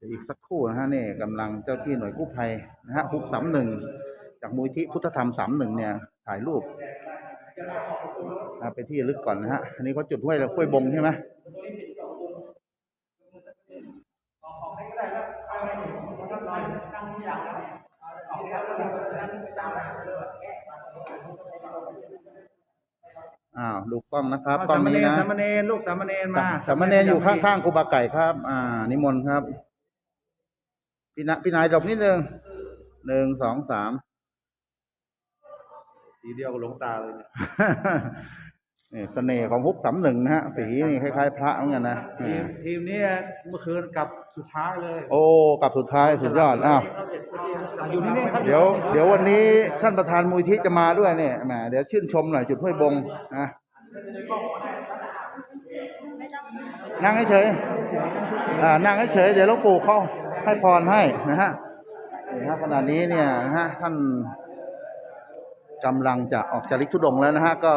เดี๋ยวอีกสักครู่นะฮะนี่กำลังเจ้าที่หน่วยกู้ภัยนะฮะฮุกสามหนึ่งจากมูลที่พุทธธรรมสามหนึ่งเนี่ยถ่ายรูปนะไปที่ระลึกก่อนนะฮะอันนี้เขาจุดห้วยห้วยบงใช่ไหมอ้าวดูกล้องนะครับกล้สาองมเณนี้รนะสามเณรลูกสามเณรมาสามเณรอยู่ข้างๆครูบาไก่ครับ อ่า นิมนต์ครับ พี่นะพี่นายดอกนิดนึงหนึ่งสองสามสีเดียวกับหลวงตาเลยเนี่ยนี่เสน่ห์ของฮุกสามหนึ่งนะฮะสีนี่คล้ายๆ พระเหมือนกันนะทีมทีมนี้เมื่อคืนกลับสุดท้ายเลย โอ้กลับสุดท้ายสุดยอดอ้าวอยู่ที่นี่ครับเดี๋ยว เดี๋ยววันนี้ท่านประธานมูลที่จะมาด้วยเนี่ยแหมเดี๋ยวชื่นชมหน่อยจุดห้วยบงนะนั่งเฉยๆอ่านั่งเฉยๆเดี๋ยวหลวงปู่เขา ให้พรให้นะฮะนี่ฮะขณะนี้เนี่ยนะฮะท่านกำลังจะออกจากลิกทุดงค์แล้วนะฮะก็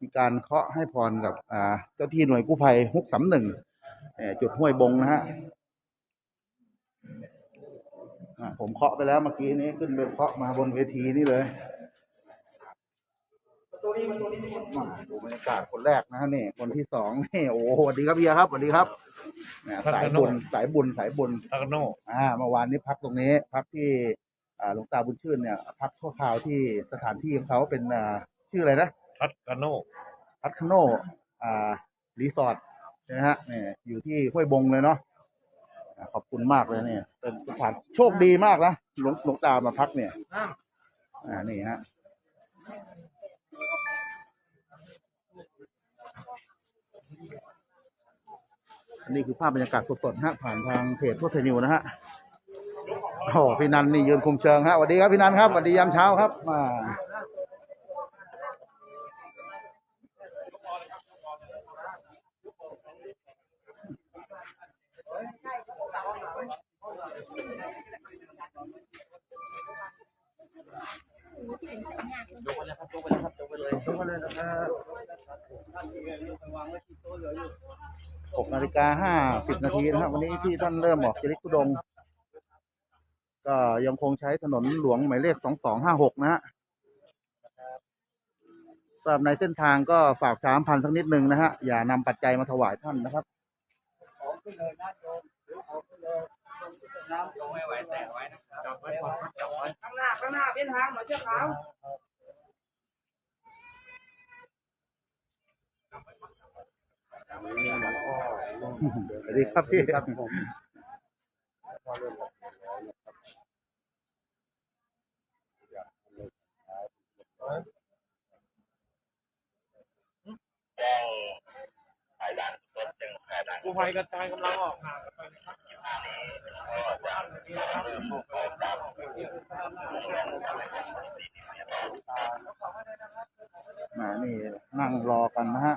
มีการเคาะให้พรกับอ่าเจ้าที่หน่วยกู้ภัยฮุกสามหนึ่งจุดห้วยบงนะฮะอะผมเคาะไปแล้วเมื่อกี้นี้ขึ้นไปเคาะมาบนเวทีนี่เลยมาดูบรรยากาศคนแรกนะฮะนี่คนที่สองนี่โอ้โหสวัสดีครับเบียร์ครับสวัสดีครับ แหมสายบุญสายบุญสายบุญทากาโน่อ่าเมื่อวานนี้พักตรงนี้พักที่อ่าหลวงตาบุญชื่นเนี่ย พักชั่วคราวที่สถานที่ของเขาเป็นอ่าชื่ออะไรนะทักาโน่พัทคโนอ่ารีสอร์ทใช่ไหมฮะเนี่ยอยู่ที่ห้วยบงเลยเนาะอ่าขอบคุณมากเลยเนี่ยเป็นสถานโชคดีมากนะหลวงหลวงตามาพักเนี่ยอ่านี่ฮะ นนี้คือภาพบรรยากาศสดๆฮะผ่านทางเพจพุทธนิวนะฮะโอ้โหพี่นันนี่ยืนคุมเชิงฮะสวัสดีครับพี่นันครับสวัสดียามเช้าครับมา หกนาฬิกาห้าสิบนาทีนะครับวันนี้ที่ท่านเริ่มออกจริกทุดงค์ก็ยังคงใช้ถนนหลวงหมายเลขสองสองห้าหกนะฮะสำหรับในเส้นทางก็ฝากสามพันสักนิดหนึ่งนะฮะ อย่านำปัจจัยมาถวายท่านนะครับข้างหน้าข้างหน้าเป็นทางหมอเชือกขาว สวัสดีครับพี่ครับผมกู้ภัยกระจายกำลังออกห่างกันไปมานี่นั่งรอกันนะฮะ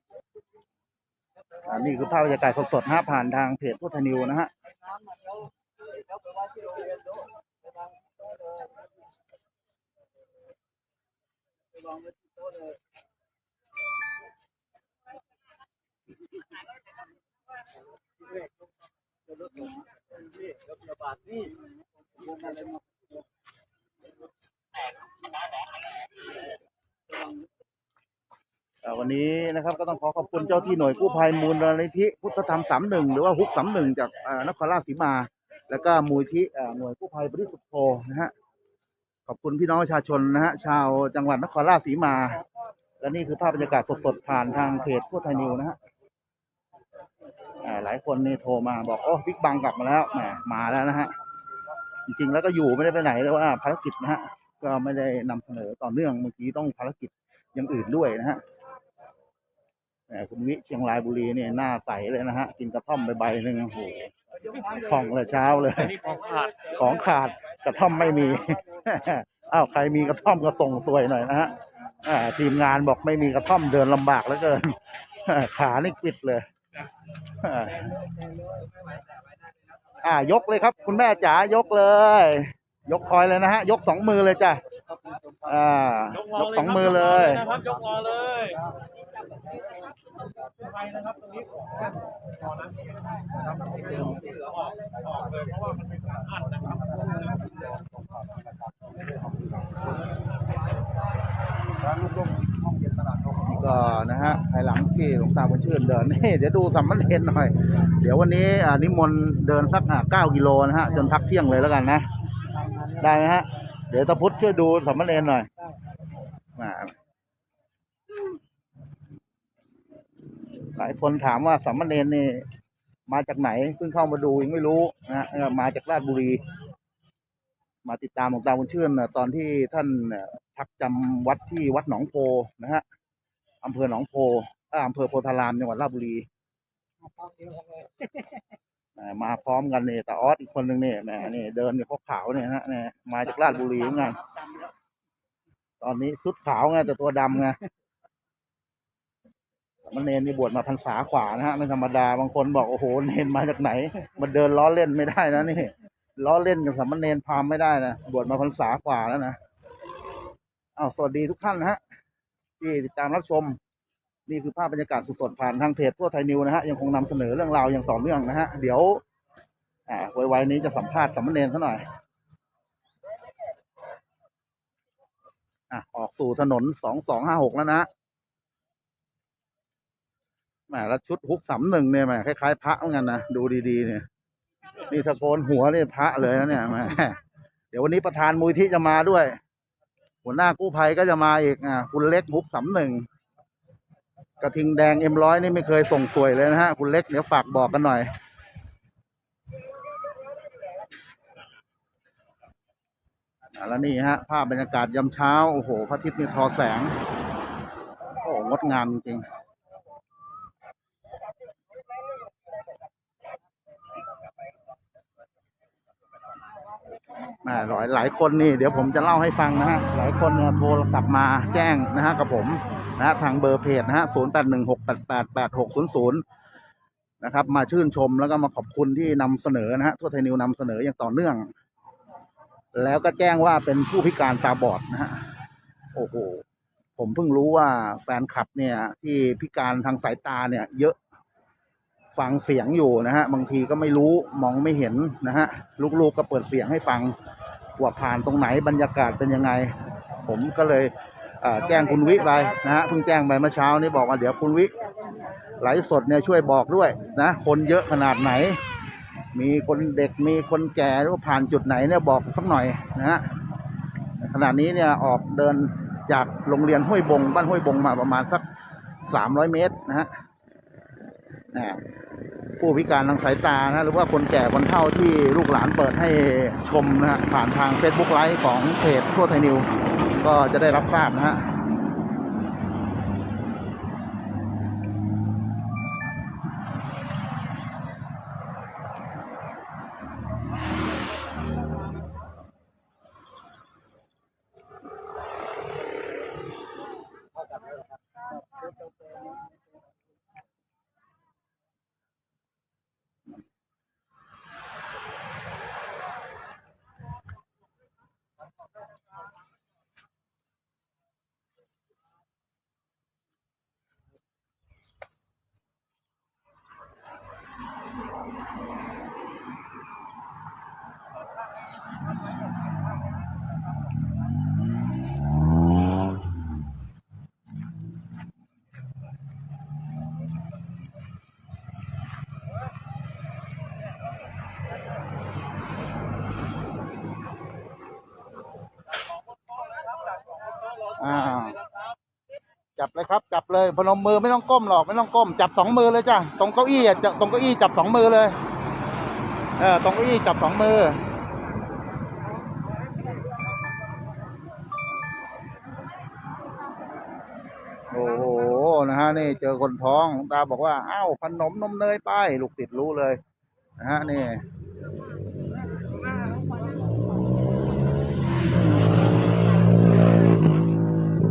นี้คือภาพบรรยากาศสดๆนะฮะผ่านทางเพจพุทธนิวนะฮะเอ่อ่าวัน นี้นะครับก็ต้องขอขอบคุณเจ้าที่หน่วยกู้ภัยมูลนิธิพุทธธรรมสามหนึ่งหรือว่าฮุกสามหนึ่งจากนครราชสีมา แล้วก็มูลที่หน่วยกู้ภัยบริสุทธิ์โพนะฮะขอบคุณพี่น้องประชาชนนะฮะชาวจังหวัดนครราชสีมา และนี่คือภาพบรรยากาศสดๆผ่านทางเพจทั่วไทยนิวนะฮะหลายคนนี่โทรมาบอกโอ้บิ๊กบังกลับมาแล้วแหมมาแล้วนะฮะจริงๆแล้วก็อยู่ไม่ได้ไปไหนเลยว่าภารกิจนะฮะก็ไม่ได้นำเสนอต่อเนื่องเมื่อกี้ต้องภารกิจอย่างอื่นด้วยนะฮะ คุณวิเชียงรายบุรีเนี่ยหน้าใสเลยนะฮะ กินกระท่อมไปใบหนึ่งโอ้โหผ่องเลยเช้าเลย ของขาดของขาดกระท่อมไม่มี อ้าวใครมีกระท่อมก็ส่งสวยหน่อยนะฮะทีมงานบอกไม่มีกระท่อมเดินลำบากเหลือเกินขานี่ปิดเลยอ่าายกเลยครับ คุณแม่จ๋ายกเลย ยกคอยเลยนะฮะ ยกสองมือเลยจ้ะอ่ายกสองมือเลยครับยกงอเลย ไปนะครับตรงนี้ของขอนะนะครับที่เหลือที่เหลือออกออกเลยเพราะว่ามันเป็นการอัดนะครับก็นะฮะภายหลังที่หลวงตาบุญชื่นเดินนี่เดี๋ยวดูสัมมันเทนหน่อย เดี๋ยววันนี้อ่านิมนต์เดินสักเก้ากิโลนะฮะจนพักเที่ยงเลยแล้วกันนะ ได้ไหมฮะ เดี๋ยวตะพุทธช่วยดูสัมมันเทนหน่อยมา หลายคนถามว่าสัมมันเทนนี่มาจากไหนเพิ่งเข้ามาดูยังไม่รู้นะมาจากราชบุรี มาติดตามหลวงตาบุญชื่นตอนที่ท่านพักจำวัดที่วัดหนองโพนะฮะอำเภอหนองโพอออำเภอโพธารามจังหวัดราชบุรีมาพร้อมกันเนี่แต่ออสอีกคนหนึ่งเนี่แหมนี่เดินเนี่ยเขาขาวเนี่ยฮะเนี่ยมาจากราชบุรีเหมือนกันตอนนี้ชุดขาวไงแต่ตัวดำไง มันเนนนี่บวชมาพรรษาขวานะฮะไม่ธรรมดาบางคนบอกโอ้โหเนนมาจากไหนมันเดินล้อเล่นไม่ได้นะนี่ล้อเล่นกับสามเณรพามไม่ได้นะบวชมาพรรษากว่าแล้วนะอ้าวสวัสดีทุกท่านนะฮะที่ติดตามรับชม นี่คือภาพบรรยากาศสดๆผ่านทางเพจทั่วไทยนิวนะฮะยังคงนำเสนอเรื่องราวอย่างต่อเนื่องนะฮะเดี๋ยวอ่าไวๆนี้จะสัมภาษณ์สามเณรซะหน่อยอะออกสู่ถนนสองสองห้าหกแล้วนะ แหมแล้วชุดฮุกสามหนึ่งเนี่ยแหมคล้ายๆพระเหมือนกันนะดูดีๆเนี่ยนี่ตะโกนหัวนี่พระเลยนะเนี่ยแหมเดี๋ยววันนี้ประธานมูลที่จะมาด้วย หัวหน้ากู้ภัยก็จะมาอีกอะคุณเล็กมุกสำหนึ่งกระทิงแดงเอ็มร้อยนี่ไม่เคยส่งสวยเลยนะฮะ คุณเล็กเดี๋ยวฝากบอกกันหน่อยแล้วนี่ฮะ ภาพบรรยากาศยามเช้า โอ้โหพระอาทิตย์นี่ทอแสง โอ้งดงามจริงๆ อ่า หลายหลายคนนี่เดี๋ยวผมจะเล่าให้ฟังนะฮะหลายคนเนี่ยโทรศัพท์มาแจ้งนะฮะกับผมนะฮะทางเบอร์เพจนะฮะศูนย์แปดหนึ่งหกแปดแปดแปดหกศูนย์ศูนย์นะครับ มาชื่นชมแล้วก็มาขอบคุณที่นำเสนอนะฮะทั่วไทยนิวนำเสนออย่างต่อเนื่อง แล้วก็แจ้งว่าเป็นผู้พิการตาบอดนะฮะโอ้โหผมเพิ่งรู้ว่าแฟนคลับเนี่ย ที่พิการทางสายตาเนี่ย เยอะ ฟังเสียงอยู่นะฮะบางทีก็ไม่รู้มองไม่เห็นนะฮะลูกๆก็เปิดเสียงให้ฟังว่าผ่านตรงไหนบรรยากาศเป็นยังไง ผมก็เลยเแจ้งคุณวิไปนะฮะเพิ่งแจ้งไปเมื่อเช้านี้บอกว่าเดี๋ยวคุณวิไลฟ์สดเนี่ยช่วยบอกด้วยนะคนเยอะขนาดไหน มีคนเด็กมีคนแก่หรือว่าผ่านจุดไหนเนี่ยบอกสักหน่อยนะฮะขณะนี้เนี่ยออกเดินจากโรงเรียนห้วยบง บ้านห้วยบงมาประมาณสักสามร้อยเมตรนะฮะนะ ผู้พิการทางสายตานะหรือว่าคนแก่คนเฒ่าที่ลูกหลานเปิดให้ชมนะฮะผ่านทาง Facebook ไลฟ์ของเพจทั่วไทยนิว ก็จะได้รับทราบนะฮะ จับเลยครับ จับเลย พนมมือไม่ต้องก้มหรอก ไม่ต้องก้ม จับสองมือเลยจ้ะ ตรงเก้าอี้อะจะตรงเก้าอี้จับสองมือเลย เออ ตรงเก้าอี้จับสองมือ โอ้โห นะฮะ นี่เจอคนท้องหลวงตาบอกว่า อ้าว ขนมนมเนยไป ลูกติดรู้เลย นะฮะ นี่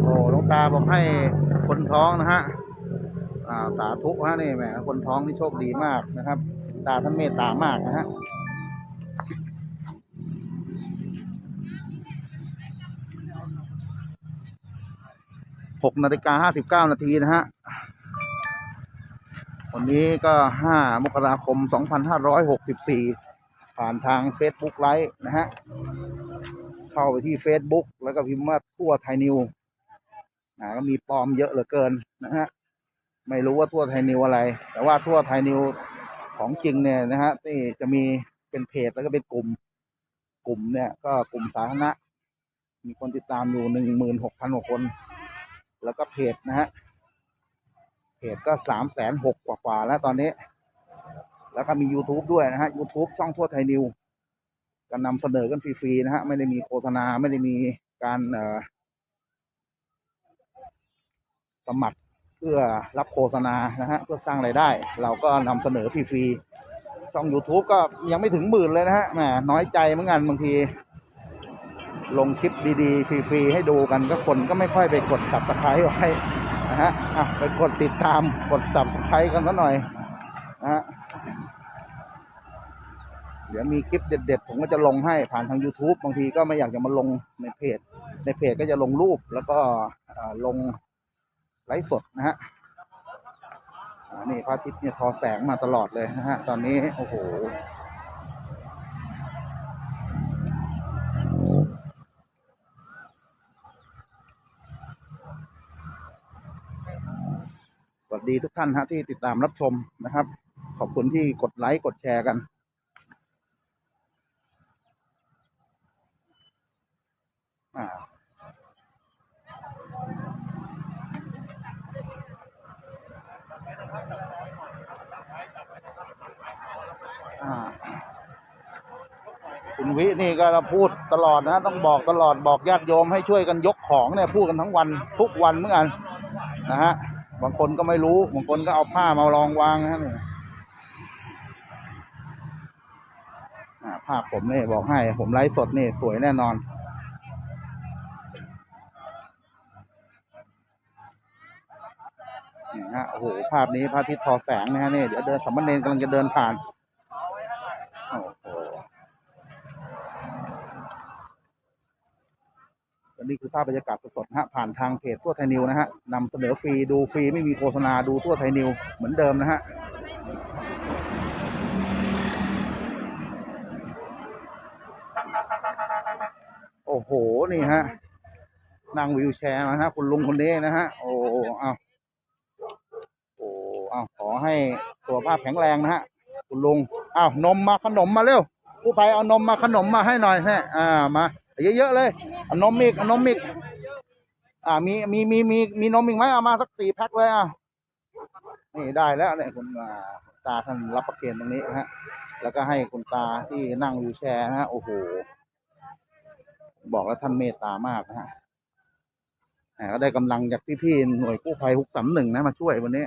โอ้หลวง ตาบอกให้คนท้องนะฮะาสาธุฮะนี่แหมคนท้องนี่โชคดีมากนะครับ ตาท่านเมตตามากนะฮะหกนาฬิกาห้าสิบเก้านาทีนะฮะ วันนี้ก็ห้ามกราคมสองพันห้าร้อยหกสิบสี่ผ่านทาง Facebook ไลฟ์นะฮะ เข้าไปที่ Facebook แล้วก็พิมพ์ว่าทั่วไทยนิว อ่าก็มีปลอมเยอะเหลือเกินนะฮะไม่รู้ว่าทั่วไทยนิวอะไร แต่ว่าทั่วไทยนิวของจริงเนี่ยนะฮะที่จะมีเป็นเพจแล้วก็เป็นกลุ่ม กลุ่มเนี่ย ก็กลุ่มสาธารณะ มีคนติดตามอยู่หนึ่งหมื่นหกพันกว่าคน แล้วก็เพจนะฮะเพจก็สามแสนหกกว่าๆแล้วตอนนี้ แล้วก็มี YouTube ด้วยนะฮะ YouTube ช่องทั่วไทยนิวก็นำเสนอกันฟรีๆนะฮะ ไม่ได้มีโฆษณาไม่ได้มีการเอ่อ สมัครเพื่อรับโฆษณานะฮะเพื่อสร้างรายได้ เราก็นำเสนอฟรีๆช่อง YouTube ก็ยังไม่ถึงหมื่นเลยนะฮะแหมน้อยใจเหมือนกันบางที ลงคลิปดีๆฟรีๆให้ดูกันก็คนก็ไม่ค่อยไปกด subscribe ไว้นะฮะอะไปกดติดตามกด subscribe กันซะหน่อยนะฮะเดี๋ยวมีคลิปเด็ดๆ ผมก็จะลงให้ผ่านทาง YouTube บางทีก็ไม่อยากจะมาลงในเพจ ในเพจก็จะลงรูปแล้วก็ลง ไลฟ์สดนะฮะอ่านี่พระอาทิตย์เนี่ยทอแสงมาตลอดเลยนะฮะ ตอนนี้ โอ้โหสวัสดีทุกท่านฮะที่ติดตามรับชมนะครับ ขอบคุณที่กดไลค์ กดแชร์กัน อ่า คุณวินี่ก็พูดตลอดนะ ต้องบอกตลอดบอกญาติโยมให้ช่วยกันยกของเนี่ยพูดกันทั้งวันทุกวันเหมือนกันนะฮะบางคนก็ไม่รู้บางคนก็เอาผ้ามารองวางนะฮะนี่ภาพผมนี่บอกให้ ผมไลฟ์สดนี่สวยแน่นอนนี่ฮะโอ้โหภาพนี้พระอาทิตย์ทอแสงนะฮะนี่เดี๋ยวเดินสามเณรกำลังจะเดินผ่าน โอ้โหอั นนี้คือภาพบรรยากาศสดๆนะฮะผ่านทางเพจทั่วไทยนิวนะฮะนำเสนอฟรีดูฟรีไม่มีโฆษณาดูทั่วไทยนิวเหมือนเดิมนะฮะโอ้โห นี่ฮะนั่งวิวแชร์มาฮะคุณลุงคนนี้นะฮะ โอ้เอาโอ้เอาขอให้สุขภาพแข็งแรงนะฮะ คุณลุงอ้าวนมมาขนมมาเร็วผู้ภัยเอานมมาขนมมาให้หน่อยฮะอ่ามา เยอะๆเลยเอานมอีกนมอีกอ่ามีมีมีมีมีนมอีกไหมเอามาสักสี่แพ็คเลยอะนี่ได้แล้วเนี่ยคุณตาท่านรับประเคนตรงนี้ฮะ แล้วก็ให้คุณตาที่นั่งวิวแชร์นะฮะโอ้โหบอกแล้วท่านเมตตามากนะฮะก็ได้กำลังจากพี่ๆหน่วยกู้ภัยฮุกสามหนึ่งนะมาช่วยวันนี้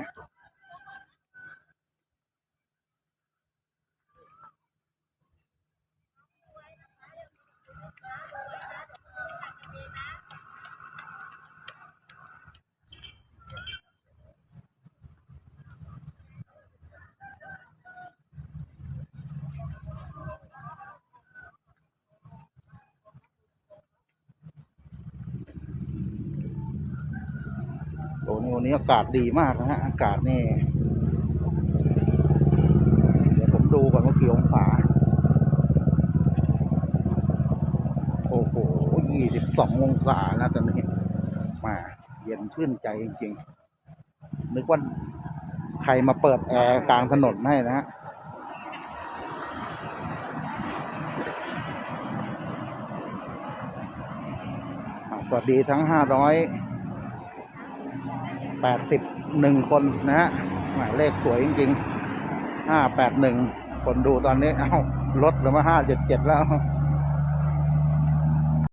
นี่วันนี้อากาศดีมากนะฮะ อากาศนี่ เดี๋ยวผมดูก่อนว่ากี่องศา โอ้โหยี่สิบสององศานะตอนนี้ มาเย็นชื่นใจจริงๆ นึกว่าใครมาเปิดแอร์กลางถนนให้นะฮะอะสวัสดีทั้งห้าร้อย แปดสิบหนึ่งคนนะฮะหมายเลขสวยจริงๆห้าแปดหนึ่งคนดูตอนนี้ เอ้าลดลงมาห้าเจ็ดเจ็ดแล้ว